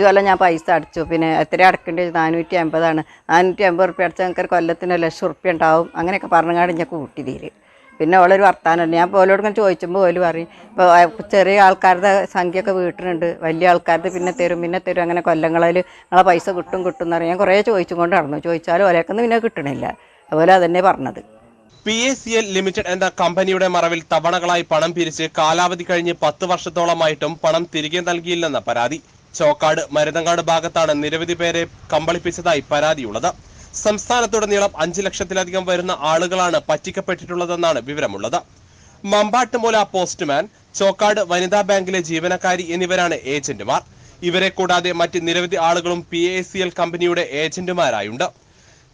അഞ്ച് കൊല്ലം ഞാൻ പൈസ അടച്ചു. പിന്നെ എത്ര അടക്കേണ്ടത് നാനൂറ്റി അമ്പതാണ്. നാനൂറ്റി അമ്പത് റുപ്യ അടച്ചാൽ നിങ്ങൾക്ക് ഒരു കൊല്ലത്തിന് ലക്ഷം റുപ്യ ഉണ്ടാവും. അങ്ങനെയൊക്കെ പറഞ്ഞാണ്ട് ഞാൻ കൂട്ടി തീര്. പിന്നെ ഓളൊരു വർത്താനമല്ല ഞാൻ പോലോട് ചോദിച്ചുമ്പോൾ ഓൽ പറയും ഇപ്പോൾ ചെറിയ ആൾക്കാരുടെ സംഖ്യയൊക്കെ വീട്ടിലുണ്ട്. വലിയ ആൾക്കാരുടെ പിന്നെ തരും പിന്നെ തരും. അങ്ങനെ കൊല്ലങ്ങളിൽ നിങ്ങളെ പൈസ കിട്ടും കിട്ടും എന്ന് പറയും ഞാൻ കുറേ ചോദിച്ചും കൊണ്ട് നടന്നു. ചോദിച്ചാലും ഒരേക്കൊന്നും പിന്നെ കിട്ടണില്ല. അതുപോലെ അതന്നെ പറഞ്ഞത്. P A C L limited എന്ന കമ്പനിയുടെ മറവിൽ തവണകളായി പണം പിരിച്ച് കാലാവധി കഴിഞ്ഞ് പത്ത് വർഷത്തോളമായിട്ടും പണം തിരികെ നൽകിയില്ലെന്ന പരാതി. ചോക്കാട് മരുതങ്ങാട് ഭാഗത്താണ് നിരവധി പേരെ കമ്പളിപ്പിച്ചതായി പരാതിയുള്ളത്. സംസ്ഥാനത്തുടനീളം അഞ്ച് ലക്ഷത്തിലധികം വരുന്ന ആളുകളാണ് പറ്റിക്കപ്പെട്ടിട്ടുള്ളതെന്നാണ് വിവരമുള്ളത്. മമ്പാട്ടുമൂല പോസ്റ്റ്മാൻ ചോക്കാട് വനിതാ ബാങ്കിലെ ജീവനക്കാരി എന്നിവരാണ് ഏജന്റുമാർ. ഇവരെ കൂടാതെ മറ്റ് നിരവധി ആളുകളും പി എ സി എൽ കമ്പനിയുടെ ഏജന്റുമാരായുണ്ട്.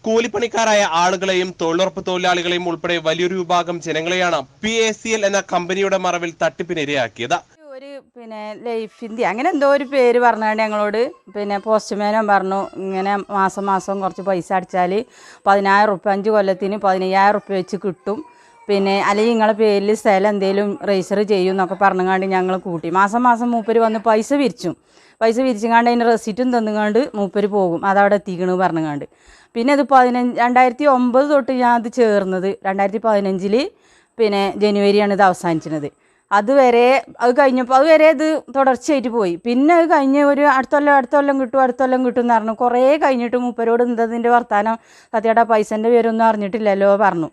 കൂലിപ്പണിക്കാരായ ആളുകളെയും തൊഴിലുറപ്പ് തൊഴിലാളികളെയും ഉൾപ്പെടെ വലിയൊരു വിഭാഗം ജനങ്ങളെയാണ് പി എ സി എൽ എന്ന കമ്പനിയുടെ മറവിൽ തട്ടിപ്പിനിരയാക്കിയത്. പിന്നെ ലൈഫ് ഇന്ത്യ അങ്ങനെ എന്തോ ഒരു പേര് പറഞ്ഞാണ്ട് ഞങ്ങളോട്. പിന്നെ പോസ്റ്റ്മാനും പറഞ്ഞു ഇങ്ങനെ മാസം മാസം കുറച്ച് പൈസ അടിച്ചാൽ പതിനായിരം റുപ്യ അഞ്ച് കൊല്ലത്തിന് പതിനയ്യായിരം റുപ്യ വെച്ച് കിട്ടും. പിന്നെ അല്ലെങ്കിൽ നിങ്ങളെ പേരിൽ സ്ഥലം എന്തെങ്കിലും രജിസ്റ്റർ ചെയ്യും എന്നൊക്കെ പറഞ്ഞുകൊണ്ട് ഞങ്ങൾ കൂട്ടി. മാസം മാസം മൂപ്പര് വന്ന് പൈസ പിരിച്ചും പൈസ വിരിച്ചുകൊണ്ട് അതിന്റെ റെസിറ്റും തന്നുകൊണ്ട് മൂപ്പര് പോകും. അതവിടെ എത്തിക്കണു പറഞ്ഞുകൊണ്ട്. പിന്നെ അത് പതിനഞ്ച് രണ്ടായിരത്തി ഒമ്പത് തൊട്ട് ഞാൻ അത് ചേർന്നത്. രണ്ടായിരത്തി പതിനഞ്ചിൽ പിന്നെ ജനുവരിയാണ് ഇത് അവസാനിച്ചത്. അതുവരെ അത് കഴിഞ്ഞപ്പോൾ അതുവരെ ഇത് തുടർച്ചയായിട്ട് പോയി. പിന്നെ അത് കഴിഞ്ഞ് ഒരു അടുത്ത കൊല്ലം കിട്ടും അടുത്ത കൊല്ലം കിട്ടും എന്ന് പറഞ്ഞു. കുറേ കഴിഞ്ഞിട്ട് മൂപ്പരോട് എന്തതിന്റെ വർത്താനം? സത്യയുടെ പൈസന്റെ പേരൊന്നും അറിഞ്ഞിട്ടില്ലല്ലോ പറഞ്ഞു.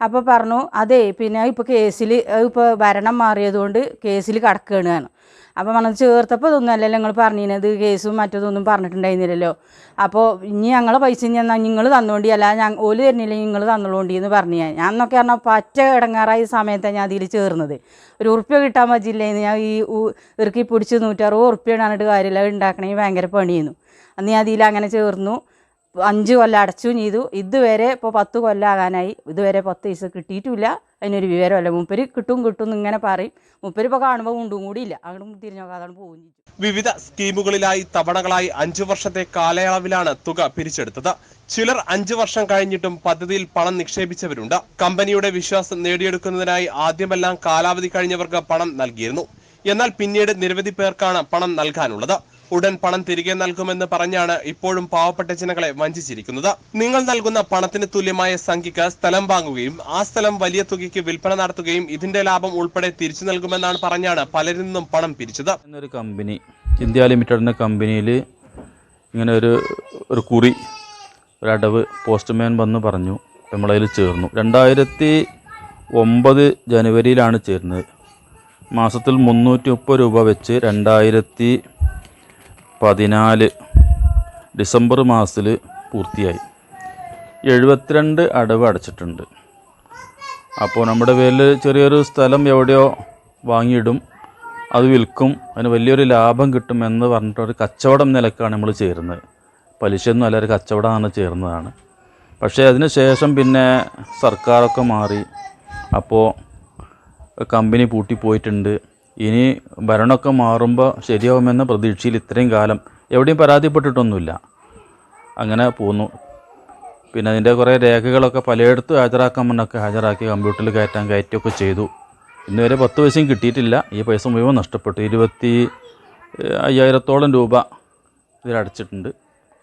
അപ്പോൾ പറഞ്ഞു അതെ പിന്നെ ഇപ്പോൾ കേസിൽ ഇപ്പോൾ ഭരണം മാറിയതുകൊണ്ട് കേസിൽ കിടക്കുകയാണ് അപ്പോൾ നമ്മൾ ചേർത്തപ്പോൾ ഇതൊന്നും അല്ലല്ലോ നിങ്ങൾ പറഞ്ഞിരുന്നത് കേസും മറ്റതൊന്നും പറഞ്ഞിട്ടുണ്ടായിരുന്നില്ലല്ലോ. അപ്പോൾ ഇനി ഞങ്ങളെ പൈസ എന്നാൽ നിങ്ങൾ തന്നോണ്ടി അല്ല ഞാൻ ഓൽ തരുന്നില്ല നിങ്ങൾ തന്നോണ്ടി എന്ന് പറഞ്ഞു ഞാൻ. ഞാൻ എന്നൊക്കെ പറഞ്ഞാൽ പറ്റ ഇടങ്ങാറായ സമയത്താണ് ഞാൻ അതിൽ ചേർന്നത്. ഒരു ഉറുപ്പ്യ കിട്ടാൻ പറ്റില്ലായിരുന്നു ഞാൻ ഈ ഇറുക്കി പിടിച്ച് നൂറ്ററുപത് ഉറുപ്പ്യ ഇടാനിട്ട് കാര്യമില്ല ഉണ്ടാക്കണമെങ്കിൽ ഭയങ്കര പണിയായിരുന്നു. അന്ന് ഞാൻ അതിൽ അങ്ങനെ ചേർന്നു. അഞ്ച് കൊല്ലം അടച്ചു ചെയ്തു ഇതുവരെ ഇപ്പോൾ പത്ത് കൊല്ലം ആകാനായി ഇതുവരെ പത്ത് പൈസ കിട്ടിയിട്ടില്ല. അതിനൊരു വിവരമല്ല. മൂപ്പര് കിട്ടും കിട്ടും ഇങ്ങനെ പറയും. മൂപ്പര് ഇപ്പോൾ കാണുമ്പോൾ കൊണ്ടും കൂടിയില്ല അങ്ങോട്ടും തിരിഞ്ഞു നോക്കാതെ പോകും വിവിധ സ്കീമുകളിലായി തവണകളായി അഞ്ചു വർഷത്തെ കാലയളവിലാണ് തുക പിരിച്ചെടുത്തത്. ചിലർ അഞ്ചു വർഷം കഴിഞ്ഞിട്ടും പദ്ധതിയിൽ പണം നിക്ഷേപിച്ചവരുണ്ട്. കമ്പനിയുടെ വിശ്വാസം നേടിയെടുക്കുന്നതിനായി ആദ്യമെല്ലാം കാലാവധി കഴിഞ്ഞവർക്ക് പണം നൽകിയിരുന്നു. എന്നാൽ പിന്നീട് നിരവധി പേർക്കാണ് പണം നൽകാനുള്ളത്. ഉടൻ പണം തിരികെ നൽകുമെന്ന് പറഞ്ഞാണ് ഇപ്പോഴും പാവപ്പെട്ട ജനങ്ങളെ വഞ്ചിച്ചിരിക്കുന്നത്. നിങ്ങൾ നൽകുന്ന പണത്തിന് തുല്യമായ സംഖ്യക്ക് സ്ഥലം വാങ്ങുകയും ആ സ്ഥലം വലിയ തുകയ്ക്ക് വിൽപ്പന നടത്തുകയും ഇതിന്റെ ലാഭം ഉൾപ്പെടെ തിരിച്ചു നൽകുമെന്നാണ് പറഞ്ഞാണ് പലരിൽ നിന്നും പണം പിരിച്ചത്. എന്നൊരു കമ്പനി ഇന്ത്യ ലിമിറ്റഡ് എന്ന കമ്പനിയിൽ ഇങ്ങനെ ഒരു ഒരു കുറി ഒരു അടവ് പോസ്റ്റ്മാൻ വന്ന് പറഞ്ഞു നമ്മളതിൽ ചേർന്നു. രണ്ടായിരത്തി ഒമ്പത് ജനുവരിയിലാണ് ചേർന്നത്. മാസത്തിൽ മുന്നൂറ്റി മുപ്പത് രൂപ വെച്ച് രണ്ടായിരത്തി പതിനാല് ഡിസംബർ മാസത്തിൽ പൂർത്തിയായി. എഴുപത്തിരണ്ട് അടവ് അടച്ചിട്ടുണ്ട്. അപ്പോൾ നമ്മുടെ പേരിൽ ചെറിയൊരു സ്ഥലം എവിടെയോ വാങ്ങിയിടും. അത് വിൽക്കും. അതിന് വലിയൊരു ലാഭം കിട്ടുമെന്ന് പറഞ്ഞിട്ട് ഒരു കച്ചവടം നിലക്കാണ് നമ്മൾ ചേരുന്നത്. പലിശയൊന്നും അല്ല ഒരു കച്ചവടമാണ് ചേർന്നതാണ് പക്ഷേ അതിന് ശേഷം പിന്നെ സർക്കാരൊക്കെ മാറി. അപ്പോൾ കമ്പനി പൂട്ടിപ്പോയിട്ടുണ്ട്. ഇനി ഭരണമൊക്കെ മാറുമ്പോൾ ശരിയാവുമെന്ന പ്രതീക്ഷയിൽ ഇത്രയും കാലം എവിടെയും പരാതിപ്പെട്ടിട്ടൊന്നുമില്ല. അങ്ങനെ പോന്നു. പിന്നെ അതിന്റെ കുറേ രേഖകളൊക്കെ പലയിടത്തും ഹാജരാക്കാൻ വേണ്ടൊക്കെ ഹാജരാക്കി കമ്പ്യൂട്ടറിൽ കയറ്റാൻ കയറ്റുകയൊക്കെ ചെയ്തു. ഇന്ന് വരെ പത്ത് പൈസയും കിട്ടിയിട്ടില്ല. ഈ പൈസ മുഴുവൻ നഷ്ടപ്പെട്ടു. ഇരുപത്തി അയ്യായിരത്തോളം രൂപ ഇതിലടച്ചിട്ടുണ്ട്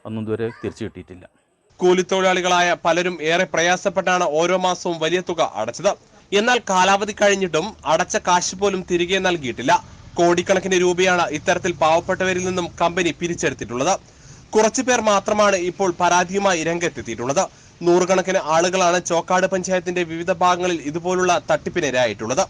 ഒന്നും ഇതുവരെ തിരിച്ചു കിട്ടിയിട്ടില്ല. കൂലിത്തൊഴിലാളികളായ പലരും ഏറെ പ്രയാസപ്പെട്ടാണ് ഓരോ മാസവും വലിയ തുക അടച്ചത്. എന്നാൽ കാലാവധി കഴിഞ്ഞിട്ടും അടച്ച കാശ് പോലും തിരികെ നൽകിയിട്ടില്ല. കോടിക്കണക്കിന് രൂപയാണ് ഇത്തരത്തിൽ പാവപ്പെട്ടവരിൽ നിന്നും കമ്പനി പിരിച്ചെടുത്തിട്ടുള്ളത്. കുറച്ചു പേർ മാത്രമാണ് ഇപ്പോൾ പരാതിയുമായി രംഗത്തെത്തിയിട്ടുള്ളത്. നൂറുകണക്കിന് ആളുകളാണ് ചോക്കാട് പഞ്ചായത്തിന്റെ വിവിധ ഭാഗങ്ങളിൽ ഇതുപോലുള്ള തട്ടിപ്പിനിരയായിട്ടുള്ളത്.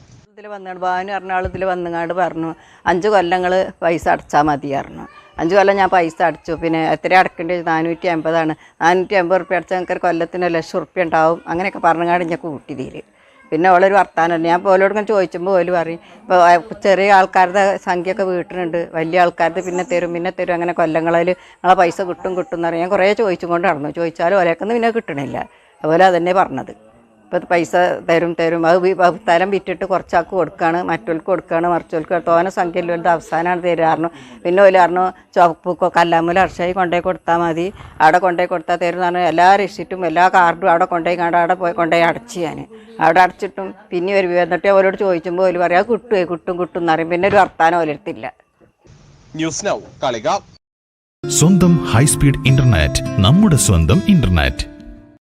വന്നാണ്. ഭാനു പറഞ്ഞ ഇതിൽ വന്നുങ്ങാണ്ട് പറഞ്ഞു. അഞ്ച് കൊല്ലങ്ങൾ പൈസ അടച്ചാൽ മതി പറഞ്ഞു. അഞ്ച് കൊല്ലം ഞാൻ പൈസ അടച്ചു. പിന്നെ എത്ര അടക്കേണ്ടത് നാനൂറ്റി അമ്പതാണ്. നാനൂറ്റി അമ്പത് റുപ്യ അടച്ചാൽ ഞങ്ങൾക്ക് കൊല്ലത്തിന് ലക്ഷം റുപ്യ ഉണ്ടാവും. അങ്ങനെയൊക്കെ പറഞ്ഞങ്ങാണ്ട് ഞാൻ കൂട്ടി തീര് പിന്നെ അവളൊരു വർത്താനമല്ല ഞാൻ പോലോട് ചോദിച്ചുമ്പോൾ ഓൽ പറയും ഇപ്പോൾ ചെറിയ ആൾക്കാരുടെ സംഖ്യയൊക്കെ വീട്ടിലുണ്ട് വലിയ ആൾക്കാരുടെ പിന്നെ തരും പിന്നെ തരും അങ്ങനെ കൊല്ലങ്ങളിൽ നിങ്ങളെ പൈസ കിട്ടും കിട്ടും എന്ന് പറയും. ഞാൻ കുറേ ചോദിച്ചും കൊണ്ട് നടന്നു. ചോദിച്ചാലും ഒരേക്കൊന്നും പിന്നെ കിട്ടണില്ല. അതുപോലെ അതന്നെ പറഞ്ഞത്. ഇപ്പോൾ പൈസ തരും തരും. അത് തരം സ്ഥലം വിറ്റിട്ട് കുറച്ചാൾക്ക് കൊടുക്കുകയാണ് മറ്റവർക്ക് കൊടുക്കുകയാണ് മറിച്ചവർക്ക് തോന സംഖ്യ ഇല്ലത് അവസാനമാണ് തരാറുന്നു പിന്നെ ഒരു പറഞ്ഞു ചുവപ്പ് കല്ലാമൂല അർഷായി കൊണ്ടുപോയി കൊടുത്താൽ മതി. അവിടെ കൊണ്ടുപോയി കൊടുത്താൽ തരും എന്ന് പറഞ്ഞാൽ എല്ലാ രസീറ്റും എല്ലാ കാർഡും അവിടെ കൊണ്ടുപോയി കണ്ട് അവിടെ പോയി കൊണ്ടുപോയി അടച്ച് ഞാൻ. അവിടെ അടച്ചിട്ടും പിന്നെ ഒരു എന്നിട്ട് അവരോട് ചോദിക്കുമ്പോൾ അവർ പറയാം കിട്ടുമേ കിട്ടും കിട്ടും എന്ന് പറയും. പിന്നെ ഒരു വർത്താനം ഓലെടുത്തില്ല ന്യൂസ് നൗ കളിക. സ്വന്തം ഹൈസ്പീഡ് ഇന്റർനെറ്റ് നമ്മുടെ സ്വന്തം ഇന്റർനെറ്റ്.